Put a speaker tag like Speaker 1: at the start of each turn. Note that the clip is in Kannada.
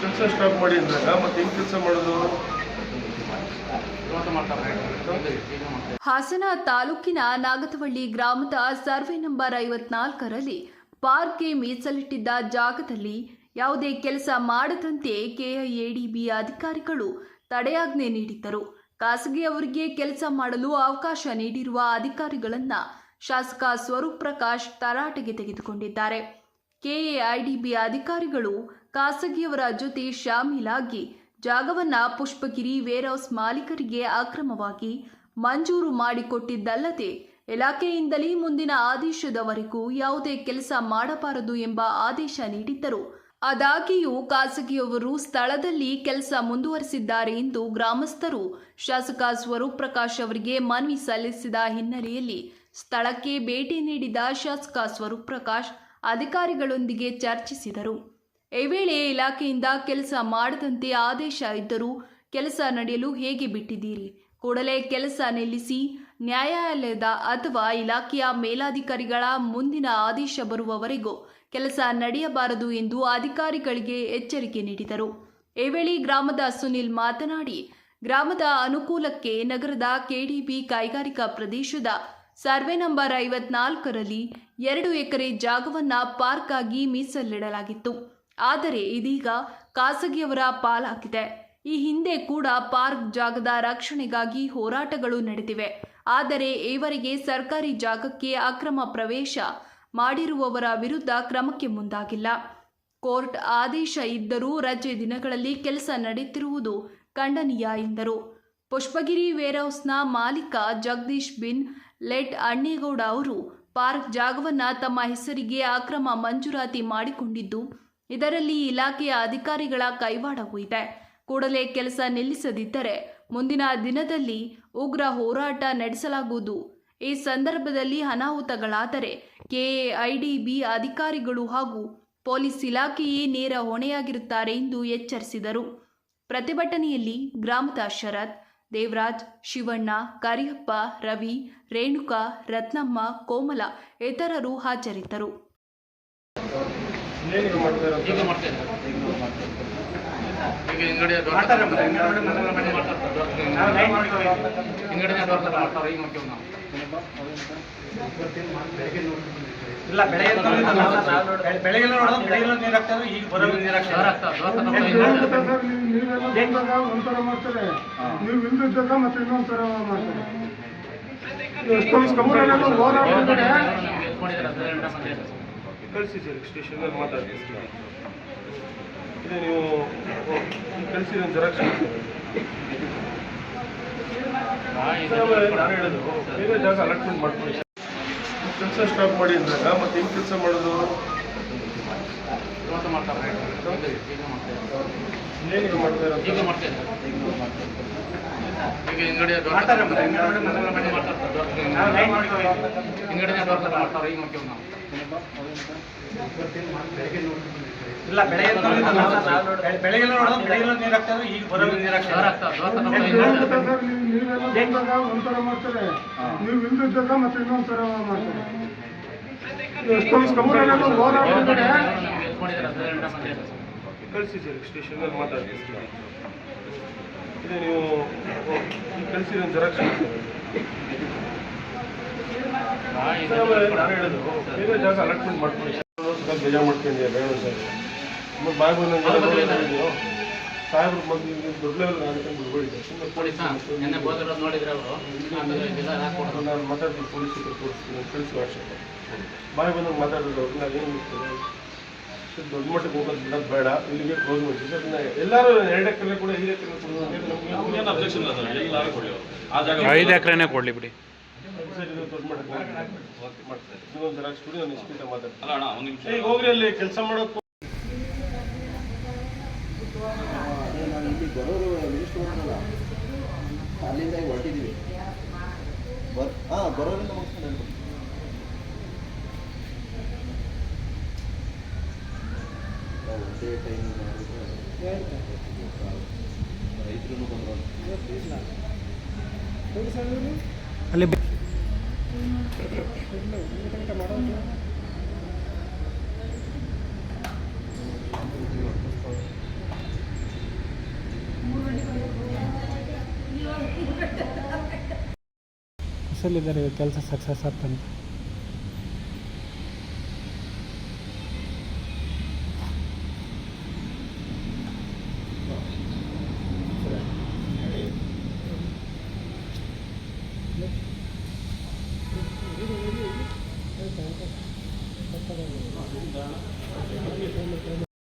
Speaker 1: ಕೆಲಸ ಸ್ಟಾಪ್ ಮಾಡಿ ಅಂದಾಗ ಮತ್ತೆ ಹೆಂಗ್ ಕೆಲಸ ಮಾಡೋದು?
Speaker 2: ಹಾಸನ ತಾಲೂಕಿನ ನಾಗತವಳ್ಳಿ ಗ್ರಾಮದ ಸರ್ವೆ ನಂಬರ್ ಐವತ್ನಾಲ್ಕರಲ್ಲಿ ಪಾರ್ಕ್ಗೆ ಮೀಸಲಿಟ್ಟಿದ್ದ ಜಾಗದಲ್ಲಿ ಯಾವುದೇ ಕೆಲಸ ಮಾಡದಂತೆ ಕೆಐಎಡಿಬಿ ಅಧಿಕಾರಿಗಳು ತಡೆಯಾಜ್ಞೆ ನೀಡಿದ್ದರು. ಖಾಸಗಿಯವರಿಗೆ ಕೆಲಸ ಮಾಡಲು ಅವಕಾಶ ನೀಡಿರುವ ಅಧಿಕಾರಿಗಳನ್ನು ಶಾಸಕ ಸ್ವರೂಪ್ ಪ್ರಕಾಶ್ ತರಾಟೆಗೆ ತೆಗೆದುಕೊಂಡಿದ್ದಾರೆ. ಕೆಎಐಡಿಬಿ ಅಧಿಕಾರಿಗಳು ಖಾಸಗಿಯವರ ಜೊತೆ ಶಾಮೀಲಾಗಿ ಜಾಗವನ್ನ ಪುಷ್ಪಗಿರಿ ವೇರ್ಹೌಸ್ ಮಾಲೀಕರಿಗೆ ಅಕ್ರಮವಾಗಿ ಮಂಜೂರು ಮಾಡಿಕೊಟ್ಟಿದ್ದಲ್ಲದೆ ಇಲಾಖೆಯಿಂದಲೇ ಮುಂದಿನ ಆದೇಶದವರೆಗೂ ಯಾವುದೇ ಕೆಲಸ ಮಾಡಬಾರದು ಎಂಬ ಆದೇಶ ನೀಡಿದ್ದರು. ಅದಾಗಿಯೂ ಖಾಸಗಿಯವರು ಸ್ಥಳದಲ್ಲಿ ಕೆಲಸ ಮುಂದುವರೆಸಿದ್ದಾರೆ ಎಂದು ಗ್ರಾಮಸ್ಥರು, ಶಾಸಕ ಸ್ವರೂಪ್ ಪ್ರಕಾಶ್ ಅವರಿಗೆ ಮನವಿ ಸಲ್ಲಿಸಿದ ಹಿನ್ನೆಲೆಯಲ್ಲಿ ಸ್ಥಳಕ್ಕೆ ಭೇಟಿ ನೀಡಿದ ಶಾಸಕ ಸ್ವರೂಪ್ ಪ್ರಕಾಶ್ ಅಧಿಕಾರಿಗಳೊಂದಿಗೆ ಚರ್ಚಿಸಿದರು. ಈ ವೇಳೆ ಇಲಾಖೆಯಿಂದ ಕೆಲಸ ಮಾಡದಂತೆ ಆದೇಶ ಇದ್ದರೂ ಕೆಲಸ ನಡೆಯಲು ಹೇಗೆ ಬಿಟ್ಟಿದ್ದೀರಿ? ಕೂಡಲೇ ಕೆಲಸ ನಿಲ್ಲಿಸಿ ನ್ಯಾಯಾಲಯದ ಅಥವಾ ಇಲಾಖೆಯ ಮೇಲಾಧಿಕಾರಿಗಳ ಮುಂದಿನ ಆದೇಶ ಬರುವವರೆಗೂ ಕೆಲಸ ನಡೆಯಬಾರದು ಎಂದು ಅಧಿಕಾರಿಗಳಿಗೆ ಎಚ್ಚರಿಕೆ ನೀಡಿದರು. ಈ ವೇಳೆ ಗ್ರಾಮದ ಸುನಿಲ್ ಮಾತನಾಡಿ, ಗ್ರಾಮದ ಅನುಕೂಲಕ್ಕೆ ನಗರದ ಕೆಡಿಬಿ ಕೈಗಾರಿಕಾ ಪ್ರದೇಶದ ಸರ್ವೆ ನಂಬರ್ ಐವತ್ನಾಲ್ಕರಲ್ಲಿ ಎರಡು ಎಕರೆ ಜಾಗವನ್ನ ಪಾರ್ಕ್ ಆಗಿ ಮೀಸಲಿಡಲಾಗಿತ್ತು. ಆದರೆ ಇದೀಗ ಖಾಸಗಿಯವರ ಪಾಲಾಗಿದೆ. ಈ ಹಿಂದೆ ಕೂಡ ಪಾರ್ಕ್ ಜಾಗದ ರಕ್ಷಣೆಗಾಗಿ ಹೋರಾಟಗಳು ನಡೆದಿವೆ. ಆದರೆ ಈವರೆಗೆ ಸರ್ಕಾರಿ ಜಾಗಕ್ಕೆ ಅಕ್ರಮ ಪ್ರವೇಶ ಮಾಡಿರುವವರ ವಿರುದ್ಧ ಕ್ರಮಕ್ಕೆ ಮುಂದಾಗಿಲ್ಲ. ಕೋರ್ಟ್ ಆದೇಶ ಇದ್ದರೂ ರಜೆ ದಿನಗಳಲ್ಲಿ ಕೆಲಸ ನಡೆಯುತ್ತಿರುವುದು ಖಂಡನೀಯ ಎಂದರು. ಪುಷ್ಪಗಿರಿ ವೇರ್ಹೌಸ್ನ ಮಾಲೀಕ ಜಗದೀಶ್ ಬಿನ್ ಲೆಟ್ ಅಣ್ಣೇಗೌಡ ಅವರು ಪಾರ್ಕ್ ಜಾಗವನ್ನು ತಮ್ಮ ಹೆಸರಿಗೆ ಅಕ್ರಮ ಮಂಜೂರಾತಿ ಮಾಡಿಕೊಂಡಿದ್ದು, ಇದರಲ್ಲಿ ಇಲಾಖೆಯ ಅಧಿಕಾರಿಗಳ ಕೈವಾಡವೂ ಇದೆ. ಕೂಡಲೇ ಕೆಲಸ ನಿಲ್ಲಿಸದಿದ್ದರೆ ಮುಂದಿನ ದಿನದಲ್ಲಿ ಉಗ್ರ ಹೋರಾಟ ನಡೆಸಲಾಗುವುದು. ಈ ಸಂದರ್ಭದಲ್ಲಿ ಅನಾಹುತಗಳಾದರೆ ಕೆಎಐಡಿಬಿ ಅಧಿಕಾರಿಗಳು ಹಾಗೂ ಪೊಲೀಸ್ ಇಲಾಖೆಯೇ ನೇರ ಹೊಣೆಯಾಗಿರುತ್ತಾರೆ ಎಂದು ಎಚ್ಚರಿಸಿದರು. ಪ್ರತಿಭಟನೆಯಲ್ಲಿ ಗ್ರಾಮದ ಶರತ್ ದೇವರಾಜ್ ಶಿವಣ್ಣ ಕರಿಯಪ್ಪ ರವಿ ರೇಣುಕಾ ರತ್ನಮ್ಮ ಕೋಮಲ ಇತರರು ಹಾಜರಿದ್ದರು
Speaker 3: ಇಲ್ಲ ಬೆಳಗ್ಗೆ ಬೆಳಗ್ಗೆ ನೋಡೋದು. ಬೆಳಗ್ಗೆ ನೀರು ಹಾಕ್ತಾರೆ ಈಗ ಬರೋ ನೀರು ಹಾಕ್ತಾರೆ.
Speaker 4: ಒಂಥರ ಮಾಡ್ತಾರೆ. ನೀವು ಮತ್ತೆ ಇನ್ನೊಂಥರ ಮಾಡ್ತಾರೆ.
Speaker 1: ಕಳಿಸಿ ಸರ್ ಸ್ಟೇಷನಲ್ಲಿ ಮಾತಾಡ್ತೀನಿ ಇದೆ ನೀವು ಕಳಿಸಿ ಜೆರಾಕ್ಸ್ ನಾನು ಹೇಳೋದು ಬೇರೆ ಜಾಗ ಅಲಾಟ್ಮೆಂಟ್ ಮಾಡ್ಕೊಳ್ಳಿ. ಕೆಲಸ ಸ್ಟಾಪ್ ಮಾಡಿ ಅಂದಾಗ ಮತ್ತೆ ಹೆಂಗ್ ಕೆಲಸ ಮಾಡೋದು?
Speaker 5: ಈಗ ಈಗ ಮಾಡ್ತಾ
Speaker 1: ಇರೋದು
Speaker 5: ಈಗ ಮಾಡ್ತಾ
Speaker 3: ಇಲ್ಲ ಬೆಳಗ್ಗೆ ಬೆಳಗ್ಗೆ ನೋಡೋದು ಬೆಳಗ್ಗೆ ನೀರು ಹಾಕ್ತಾರೆ ಈಗ ಬರೋ ನೀರು ಹಾಕ್ತಾರೆ
Speaker 5: ಹಾಕ್ತಾರೆ, ಬಂದಾಗ.
Speaker 4: ನೀವೆಲ್ಲ ಒಂಥರ ಮಾಡ್ತಾರೆ. ನೀವು ಹಿಂದಿದ್ದಾಗ ಮತ್ತೆ ಇನ್ನೊಂಥರ ಮಾಡ್ತಾರೆ.
Speaker 1: ಕಳಿಸಿ ಸರ್ ಸ್ಟೇಷನಲ್ಲಿ ಮಾತಾಡ್ತೀನಿ ಇದೆ ನೀವು ಕಳಿಸಿ ಒಂದು ಜೆರಾಕ್ಸ್
Speaker 5: ಹಾ, ಇದು
Speaker 1: ನಾನು ಹೇಳೋದು? ಬೇರೆ ಜಾಗ ಅಲಾಟ್ಮೆಂಟ್ ಮಾಡ್ಕೊಳ್ಳಿ. ಬೇಜಾರು ಬೇಡ ಸರ್. ಬಾಯ್ ಬಂದಂಗೆ ಸಾಹೇಬ್ರ ಬಂದು ದೊಡ್ಡ ಲೆವೆಲ್ ಅದಕ್ಕೆ ಬಿಡ್ಬೇಡಿ ಸುಮ್ಮನೆ
Speaker 5: ಪೊಲೀಸ್ ನೆನ್ನೆ ಬೋದಿರೋದು ನೋಡಿದ್ರೆ ಅವರು. ಆಮೇಲೆ ಇದೆಲ್ಲ ಹಾಕ್ಕೊಡೋದು.
Speaker 1: ನಾನು ಮಾತಾಡ್ತೀನಿ ಪೊಲೀಸ್ ತೋರಿಸ್ತೀನಿ ಕಳಿಸಿ ವಾಟ್ಸಪ್ ಬಾಯ್ ಮಾತಾಡಿದ್ರು ಮಾತಾಡೋದು ಅವ್ರನ್ನ ಏನು ಸರ್ ದೊಡ್ಡ ಮಟ್ಟಕ್ಕೆ ಹೋಗೋದು ಬಿಡೋದು ಬೇಡ ಇಲ್ಲಿಗೆ ಕ್ಲೋಸ್ ಮಾಡಿ. ಎಲ್ಲರೂ ಎರಡು ಎಕರೆ ಕೂಡ. ಐದು ಎಕರೆ ಕೊಡೋದು
Speaker 6: ಅಬ್ಜೆಕ್ಷನ್ ಇಲ್ಲ ಸರ್. ಎಲ್ಲರೂ ಕೊಡಿ ಆ ಜಾಗ
Speaker 7: ಐದು ಎಕರೆನೇ ಕೊಡಲಿ ಬಿಡಿ.
Speaker 1: ಮಾಡ್ತಾರೆ. ನಾನು ಈಗ ಹೋಗ್ರಿ ಅಲ್ಲಿ ಕೆಲಸ ಮಾಡೋದು
Speaker 8: ಲಿಸ್ಟ್ ಬರ್ತಲ್ಲ ಅಲ್ಲಿಂದ ಈಗ ಹೊರಟಿದ್ದೀವಿ ಬರ್ ಹಾಂ ಬರೋರಿಂದ ಮುಗಿಸ್ಕೊಂಡು ಒಂದೇ ಟೈಮ್ ರೈತರು ಬಂದ್ರು
Speaker 7: ಅಲ್ಲಿ ಖುಷಿಯಲ್ಲಿದ್ದಾರೆ ಕೆಲಸ ಸಕ್ಸಸ್ ಆಗ್ತಂತ